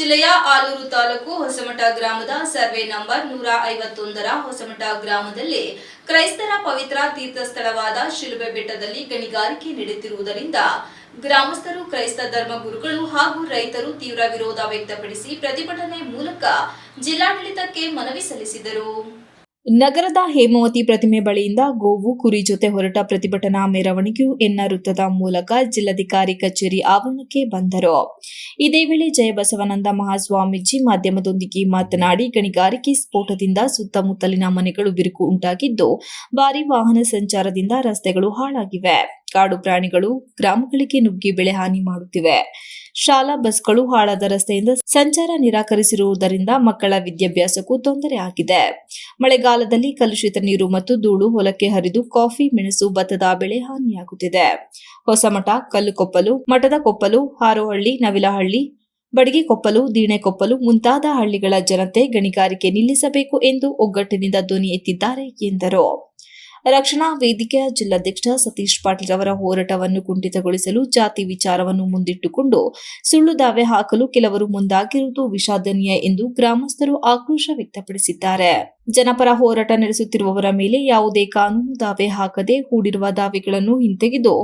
ಜಿಲ್ಲೆಯ ಆಲೂರು ತಾಲೂಕು ಹೊಸಮಠ ಗ್ರಾಮದ survey number ನೂರ ಐವತ್ತೊಂದರ ಹೊಸಮಠ ಗ್ರಾಮದಲ್ಲಿ ಕ್ರೈಸ್ತರ ಪವಿತ್ರ ತೀರ್ಥಸ್ಥಳವಾದ ಶಿಲುಬೆ ಬೆಟ್ಟದಲ್ಲಿ ಗಣಿಗಾರಿಕೆ ನಡೆಯುತ್ತಿರುವುದರಿಂದ ಗ್ರಾಮಸ್ಥರು ಕ್ರೈಸ್ತ ಧರ್ಮಗುರುಗಳು ಹಾಗೂ ರೈತರು ತೀವ್ರ ವಿರೋಧ ವ್ಯಕ್ತಪಡಿಸಿ ಪ್ರತಿಭಟನೆ ಮೂಲಕ ಜಿಲ್ಲಾಡಳಿತಕ್ಕೆ ಮನವಿ ಸಲ್ಲಿಸಿದರು. ನಗರದ ಹೇಮಾವತಿ ಪ್ರತಿಮೆ ಬಳಿಯಿಂದ ಗೋವು ಕುರಿ ಜೊತೆ ಹೊರಟ ಪ್ರತಿಭಟನಾ ಮೆರವಣಿಗೆಯು ಎನ್ನ ವೃತ್ತದ ಮೂಲಕ ಜಿಲ್ಲಾಧಿಕಾರಿ ಕಚೇರಿ ಆವರಣಕ್ಕೆ ಬಂದರು. ಇದೇ ವೇಳೆ ಜಯಬಸವನಂದ ಮಹಾಸ್ವಾಮೀಜಿ ಮಾಧ್ಯಮದೊಂದಿಗೆ ಮಾತನಾಡಿ, ಗಣಿಗಾರಿಕೆ ಸ್ಫೋಟದಿಂದ ಸುತ್ತಮುತ್ತಲಿನ ಮನೆಗಳು ಬಿರುಕು ಉಂಟಾಗಿದ್ದು, ಭಾರಿ ವಾಹನ ಸಂಚಾರದಿಂದ ರಸ್ತೆಗಳು ಹಾಳಾಗಿವೆ. ಕಾಡು ಪ್ರಾಣಿಗಳು ಗ್ರಾಮಗಳಿಗೆ ನುಗ್ಗಿ ಬೆಳೆ ಹಾನಿ ಮಾಡುತ್ತಿವೆ. ಶಾಲಾ ಬಸ್ಗಳು ಹಾಳಾದ ರಸ್ತೆಯಿಂದ ಸಂಚಾರ ನಿರಾಕರಿಸಿರುವುದರಿಂದ ಮಕ್ಕಳ ವಿದ್ಯಾಭ್ಯಾಸಕ್ಕೂ ತೊಂದರೆ ಆಗಿದೆ. ಮಳೆಗಾಲದಲ್ಲಿ ಕಲುಷಿತ ನೀರು ಮತ್ತು ಧೂಳು ಹೊಲಕ್ಕೆ ಹರಿದು ಕಾಫಿ, ಮೆಣಸು, ಭತ್ತದ ಬೆಳೆ ಹಾನಿಯಾಗುತ್ತಿದೆ. ಹೊಸಮಠ ಕಲ್ಲುಕೊಪ್ಪಲು ಮಠದ ಕೊಪ್ಪಲು, ಹಾರೋಹಳ್ಳಿ, ನವಿಲಹಳ್ಳಿ ಬಡಗಿಕೊಪ್ಪಲು ದೀಣೆಕೊಪ್ಪಲು ಮುಂತಾದ ಹಳ್ಳಿಗಳ ಜನತೆ ಗಣಿಗಾರಿಕೆ ನಿಲ್ಲಿಸಬೇಕು ಎಂದು ಒಗ್ಗಟ್ಟಿನಿಂದ ಧ್ವನಿ ಎತ್ತಿದ್ದಾರೆ ಎಂದರು. ರಕ್ಷಣಾ ವೇದಿಕೆಯ ಜಿಲ್ಲಾಧ್ಯಕ್ಷ ಸತೀಶ್ ಪಾಟೀಲ್ ಅವರ ಹೋರಾಟವನ್ನು ಕುಂಠಿತಗೊಳಿಸಲು ಜಾತಿ ವಿಚಾರವನ್ನು ಮುಂದಿಟ್ಟುಕೊಂಡು ಸುಳ್ಳು ದಾವೆ ಹಾಕಲು ಕೆಲವರು ಮುಂದಾಗಿರುವುದು ವಿಷಾದನೀಯ ಎಂದು ಗ್ರಾಮಸ್ಥರು ಆಕ್ರೋಶ ವ್ಯಕ್ತಪಡಿಸಿದ್ದಾರೆ. ಜನಪರ ಹೋರಾಟ ನಡೆಸುತ್ತಿರುವವರ ಮೇಲೆ ಯಾವುದೇ ಕಾನೂನು ದಾವೆ ಹಾಕದೆ ಹೂಡಿರುವ ದಾವೆಗಳನ್ನು ಹಿಂತೆಗೆದು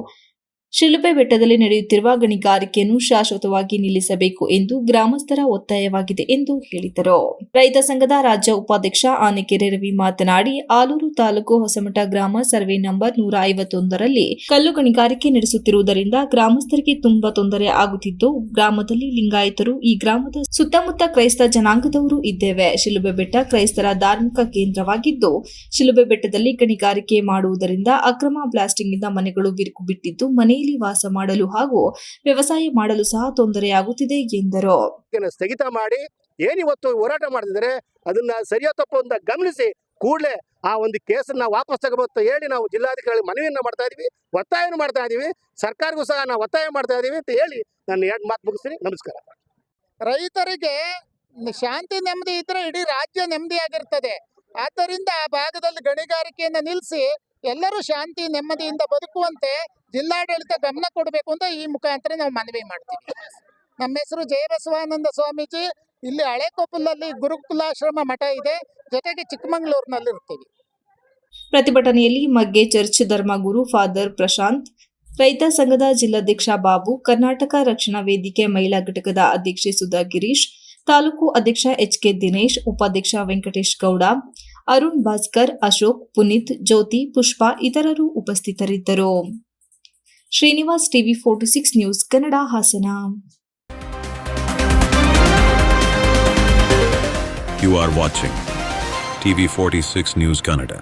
ಶಿಲುಬೆ ಬೆಟ್ಟದಲ್ಲಿ ನಡೆಯುತ್ತಿರುವ ಗಣಿಗಾರಿಕೆಯನ್ನು ಶಾಶ್ವತವಾಗಿ ನಿಲ್ಲಿಸಬೇಕು ಎಂದು ಗ್ರಾಮಸ್ಥರ ಒತ್ತಾಯವಾಗಿದೆ ಎಂದು ಹೇಳಿದರು. ರೈತ ಸಂಘದ ರಾಜ್ಯ ಉಪಾಧ್ಯಕ್ಷ ಆನೆಕೆರೆ ರವಿ ಮಾತನಾಡಿ, ಆಲೂರು ತಾಲೂಕು ಹೊಸಮಠ ಗ್ರಾಮ ಸರ್ವೆ ನಂಬರ್ ನೂರ ಐವತ್ತೊಂದರಲ್ಲಿ ಕಲ್ಲು ಗಣಿಗಾರಿಕೆ ನಡೆಸುತ್ತಿರುವುದರಿಂದ ಗ್ರಾಮಸ್ಥರಿಗೆ ತುಂಬಾ ತೊಂದರೆ ಆಗುತ್ತಿದ್ದು, ಗ್ರಾಮದಲ್ಲಿ ಲಿಂಗಾಯತರು ಈ ಗ್ರಾಮದ ಸುತ್ತಮುತ್ತ ಕ್ರೈಸ್ತ ಜನಾಂಗದವರು ಇದ್ದೇವೆ. ಶಿಲುಬೆ ಬೆಟ್ಟ ಕ್ರೈಸ್ತರ ಧಾರ್ಮಿಕ ಕೇಂದ್ರವಾಗಿದ್ದು, ಶಿಲುಬೆ ಬೆಟ್ಟದಲ್ಲಿ ಗಣಿಗಾರಿಕೆ ಮಾಡುವುದರಿಂದ ಅಕ್ರಮ ಬ್ಲಾಸ್ಟಿಂಗ್ನಿಂದ ಮನೆಗಳು ಬಿರುಕು ಬಿಟ್ಟಿದ್ದು ಮನೆಯಲ್ಲಿ ವಾಸ ಮಾಡಲು ಹಾಗೂ ವ್ಯವಸಾಯ ಮಾಡಲು ಸಹ ತೊಂದರೆಯಾಗುತ್ತಿದೆ ಎಂದರು. ಇದನ್ನ ಸ್ಥಗಿತ ಮಾಡಿ ಏನಿವತ್ತು ಹೋರಾಟ ಮಾಡ್ತಿದ್ರೆ ಅದನ್ನ ಸರಿಯೋ ತಪ್ಪು ಅಂತ ಗಮನಿಸಿ ಕೂಡಲೇ ಆ ಒಂದು ಕೇಸನ್ನ ವಾಪಸ್ ತಗೋಬೇಕು ಹೇಳಿ ನಾವು ಜಿಲ್ಲಾಧಿಕಾರಿ ಮನವಿಯನ್ನ ಮಾಡ್ತಾ ಇದೀವಿ ಒತ್ತಾಯನ ಮಾಡ್ತಾ ಇದೀವಿ ಸರ್ಕಾರಗೂ ಸಹ ನಾವು ಒತ್ತಾಯ ಮಾಡ್ತಾ ಇದೀವಿ ಅಂತ ಹೇಳಿ ನಾನು ಎರಡು ಮಾತು ಮುಗಿಸ್ತೀನಿ. ನಮಸ್ಕಾರ. ರೈತರಿಗೆ ಶಾಂತಿ ನೆಮ್ಮದಿ ಇದ್ರೆ ಇಡೀ ರಾಜ್ಯ ನೆಮ್ಮದಿಯಾಗಿರ್ತದೆ. ಆದ್ದರಿಂದ ಆ ಭಾಗದಲ್ಲಿ ಗಣಿಗಾರಿಕೆಯನ್ನು ನಿಲ್ಲಿಸಿ ಎಲ್ಲರೂ ಶಾಂತಿ, ನೆಮ್ಮದಿಯಿಂದ ಬದುಕುವಂತೆ ಜಿಲ್ಲಾಡಳಿತ ಗಮನ ಕೊಡಬೇಕು ಅಂತ ಈ ಮುಖಾಂತರ ನಾವು ಮನವಿ ಮಾಡ್ತೀವಿ. ನಮ್ಮ ಹೆಸರು ಜಯಬಸವಾನಂದ ಸ್ವಾಮೀಜಿ. ಇಲ್ಲಿ ಹಳೆಕೊಪ್ಪಲಲ್ಲಿ ಗುರುಕುಲಾಶ್ರಮ ಮಠ ಇದೆ. ಜೊತೆಗೆ ಚಿಕ್ಕಮಂಗ್ಳೂರಿನಲ್ಲಿ ಇರ್ತೀವಿ. ಪ್ರತಿಭಟನೆಯಲ್ಲಿ ಮಗ್ಗೆ ಚರ್ಚ್ ಧರ್ಮಗುರು ಫಾದರ್ ಪ್ರಶಾಂತ್, ರೈತ ಸಂಘದ ಜಿಲ್ಲಾಧ್ಯಕ್ಷ ಬಾಬು, ಕರ್ನಾಟಕ ರಕ್ಷಣಾ ವೇದಿಕೆ ಮಹಿಳಾ ಘಟಕದ ಅಧ್ಯಕ್ಷೆ ಸುಧಾ ಗಿರೀಶ್, ತಾಲೂಕು ಅಧ್ಯಕ್ಷ ಎಚ್ ಕೆ ದಿನೇಶ್, ಉಪಾಧ್ಯಕ್ಷ ವೆಂಕಟೇಶ್ ಗೌಡ ಅರುಣ್ ಭಾಸ್ಕರ್, ಅಶೋಕ್, ಪುನೀತ್, ಜ್ಯೋತಿ, ಪುಷ್ಪಾ ಇತರರು ಉಪಸ್ಥಿತರಿದ್ದರು Srinivas TV forty six news, Kannada Hassan You are watching TV46 News Canada.